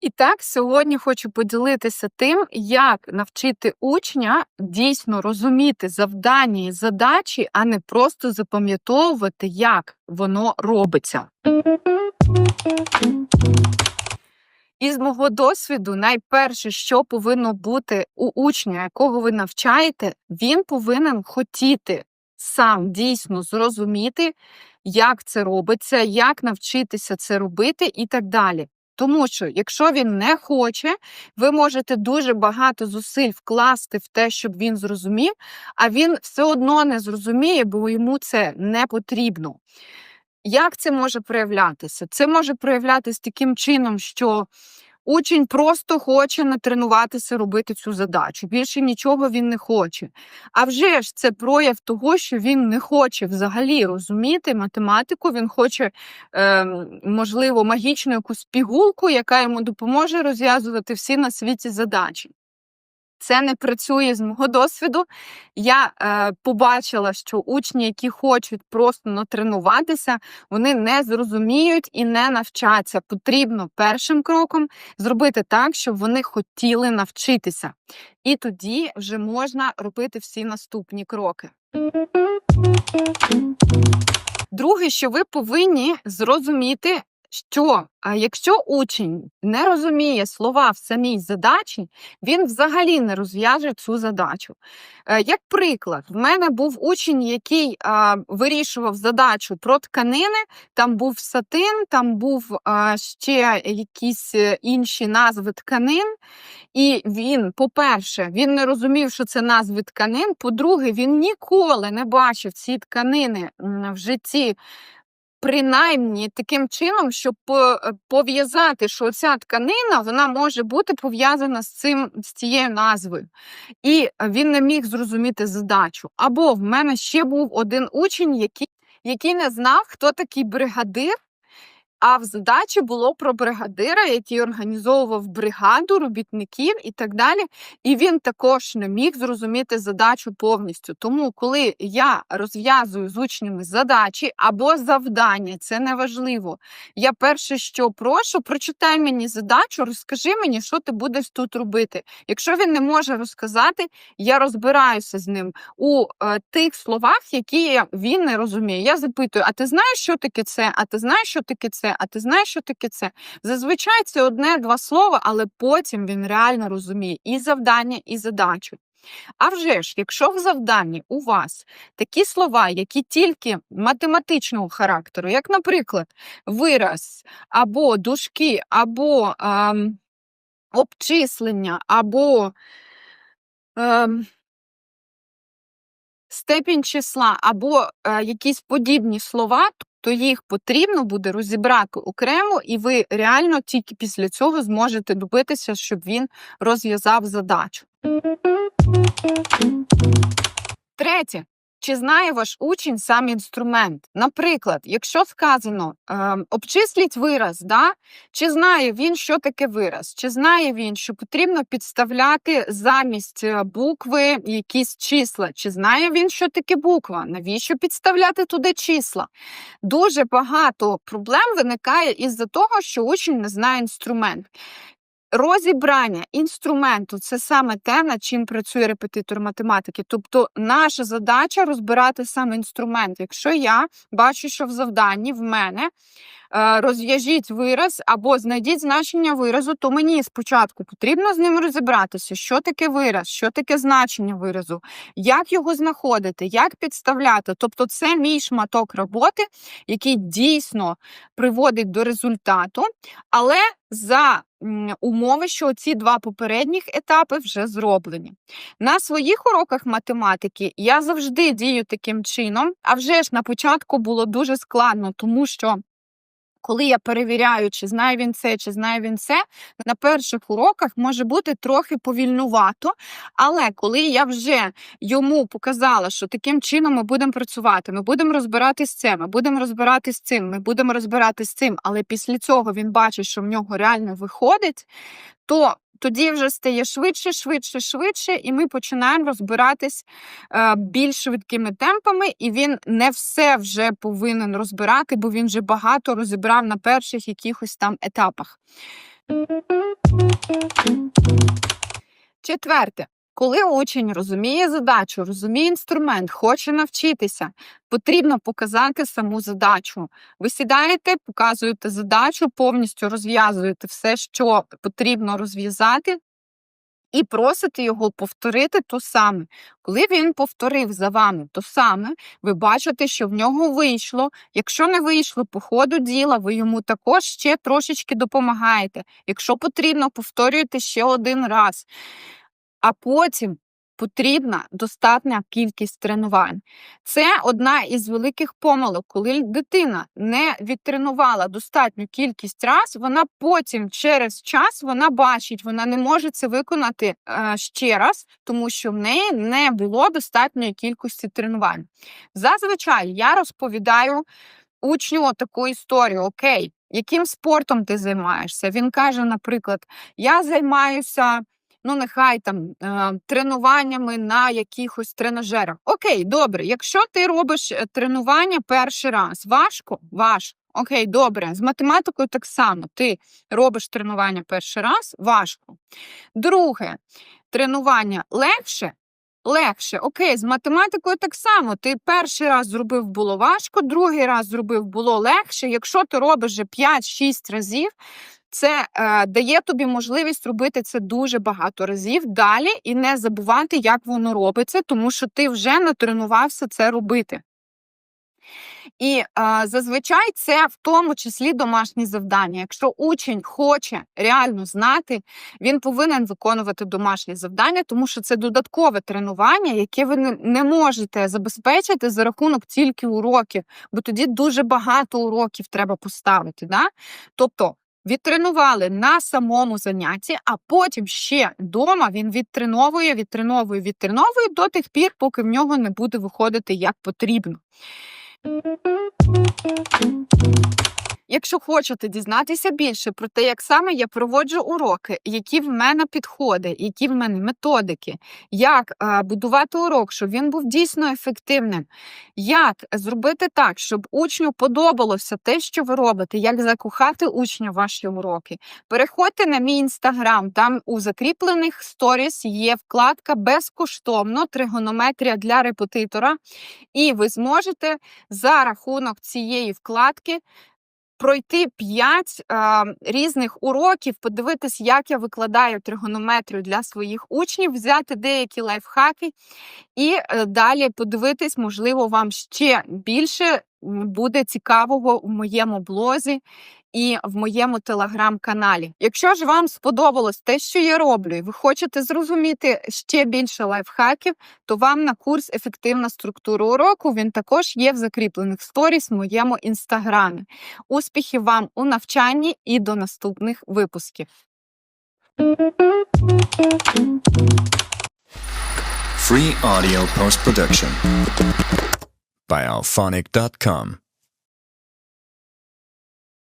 І так, сьогодні хочу поділитися тим, як навчити учня дійсно розуміти завдання і задачі, а не просто запам'ятовувати, як воно робиться. Із мого досвіду, найперше, що повинно бути у учня, якого ви навчаєте, він повинен хотіти сам дійсно зрозуміти, як це робиться, як навчитися це робити і так далі. Тому що, якщо він не хоче, ви можете дуже багато зусиль вкласти в те, щоб він зрозумів, а він все одно не зрозуміє, бо йому це не потрібно. Як це може проявлятися? Це може проявлятися таким чином, що учень просто хоче натренуватися робити цю задачу. Більше нічого він не хоче. А вже ж це прояв того, що він не хоче взагалі розуміти математику. Він хоче, е, можливо, магічну якусь пігулку, яка йому допоможе розв'язувати всі на світі задачі. Це не працює з мого досвіду. Я е, побачила, що учні, які хочуть просто натренуватися, вони не зрозуміють і не навчаться. Потрібно першим кроком зробити так, щоб вони хотіли навчитися. І тоді вже можна робити всі наступні кроки. Друге, що ви повинні зрозуміти, що якщо учень не розуміє слова в самій задачі, він взагалі не розв'яже цю задачу. Е, Як приклад, в мене був учень, який вирішував задачу про тканини, там був сатин, там був ще якісь е, інші назви тканин. І він, по-перше, він не розумів, що це назви тканин. По-друге, він ніколи не бачив ці тканини в житті. Принаймні таким чином, щоб е, пов'язати, що ця тканина вона може бути пов'язана з цим з цією назвою, і він не міг зрозуміти задачу. Або в мене ще був один учень, який, який не знав, хто такий бригадир. А в задачі було про бригадира, який організовував бригаду робітників і так далі. І він також не міг зрозуміти задачу повністю. Тому, коли я розв'язую з учнями задачі або завдання, це не важливо. Я перше, що прошу, прочитай мені задачу, розкажи мені, що ти будеш тут робити. Якщо він не може розказати, я розбираюся з ним у е, тих словах, які він не розуміє. Я запитую: а ти знаєш, що таке це? А ти знаєш, що таке це? А ти знаєш, що таке це? Зазвичай це одне-два слова, але потім він реально розуміє і завдання, і задачу. А вже ж, якщо в завданні у вас такі слова, які тільки математичного характеру, як, наприклад, вираз, або дужки, або ем, обчислення, або ем, степінь числа, або е, якісь подібні слова, то їх потрібно буде розібрати окремо, і ви реально тільки після цього зможете добитися, щоб він розв'язав задачу. Третє. Чи знає ваш учень сам інструмент? Наприклад, якщо сказано е, обчисліть вираз, да? чи знає він, що таке вираз? Чи знає він, що потрібно підставляти замість е, букви якісь числа? Чи знає він, що таке буква? Навіщо підставляти туди числа? Дуже багато проблем виникає із-за того, що учень не знає інструмент. Розібрання інструменту це саме те, над чим працює репетитор математики. Тобто, наша задача розбирати саме інструмент. Якщо я бачу, що в завданні в мене розв'яжіть вираз або знайдіть значення виразу, то мені спочатку потрібно з ним розібратися, що таке вираз, що таке значення виразу, як його знаходити, як підставляти. Тобто, це мій шматок роботи, який дійсно приводить до результату, але за умови, що ці два попередніх етапи вже зроблені. На своїх уроках математики я завжди дію таким чином, а вже ж на початку було дуже складно, тому що. Коли я перевіряю, чи знає він це, чи знає він це, на перших уроках може бути трохи повільнувато. Але коли я вже йому показала, що таким чином ми будемо працювати, ми будемо розбиратись це, ми будемо розбиратись цим, ми будемо розбиратись цим, але після цього він бачить, що в нього реально виходить, то тоді вже стає швидше, швидше, швидше, і ми починаємо розбиратись е, більш швидкими темпами, і він не все вже повинен розбирати, бо він вже багато розібрав на перших якихось там етапах. Четверте. Коли учень розуміє задачу, розуміє інструмент, хоче навчитися, потрібно показати саму задачу. Ви сідаєте, показуєте задачу, повністю розв'язуєте все, що потрібно розв'язати, і просите його повторити то саме. Коли він повторив за вами то саме, ви бачите, що в нього вийшло. Якщо не вийшло по ходу діла, ви йому також ще трошечки допомагаєте. Якщо потрібно, повторюєте ще один раз. А потім потрібна достатня кількість тренувань. Це одна із великих помилок, коли дитина не відтренувала достатню кількість раз, вона потім через час вона бачить, вона не може це виконати е, ще раз, тому що в неї не було достатньої кількості тренувань. Зазвичай я розповідаю учню таку історію: Окей, яким спортом ти займаєшся? Він каже, наприклад, я займаюся. Ну, нехай там е, тренуваннями на якихось тренажерах. Окей, добре. Якщо ти робиш е, тренування перший раз, важко, важко. Окей, добре. З математикою так само. Ти робиш тренування перший раз, важко. Друге, тренування легше. Легше, окей, з математикою так само. Ти перший раз зробив було важко, другий раз зробив було легше. Якщо ти робиш вже 5-6 разів, це е, дає тобі можливість робити це дуже багато разів далі і не забувати, як воно робиться, тому що ти вже натренувався це робити. І е, зазвичай це в тому числі домашні завдання. Якщо учень хоче реально знати, він повинен виконувати домашні завдання, тому що це додаткове тренування, яке ви не- можете забезпечити за рахунок тільки уроків, бо тоді дуже багато уроків треба поставити. Да? Тобто відтренували на самому занятті, а потім ще вдома він відтреновує, відтреновує, відтреновує до тих пір, поки в нього не буде виходити як потрібно. Якщо хочете дізнатися більше про те, як саме я проводжу уроки, які в мене підходи, які в мене методики, як будувати урок, щоб він був дійсно ефективним, як зробити так, щоб учню подобалося те, що ви робите, як закохати учня в ваші уроки, переходьте на мій інстаграм. Там у закріплених сторіс є вкладка безкоштовно тригонометрія для репетитора, і ви зможете за рахунок цієї вкладки пройти 5 е, різних уроків, подивитись, як я викладаю тригонометрію для своїх учнів, взяти деякі лайфхаки і е, далі подивитись, можливо, вам ще більше буде цікавого у моєму блозі і в моєму телеграм-каналі. Якщо ж вам сподобалось те, що я роблю, і ви хочете зрозуміти ще більше лайфхаків, то вам на курс Ефективна структура уроку він також є в закріплених сторіс в моєму інстаграмі. Успіхів вам у навчанні і до наступних випусків. Free audio post production by alphonic.com.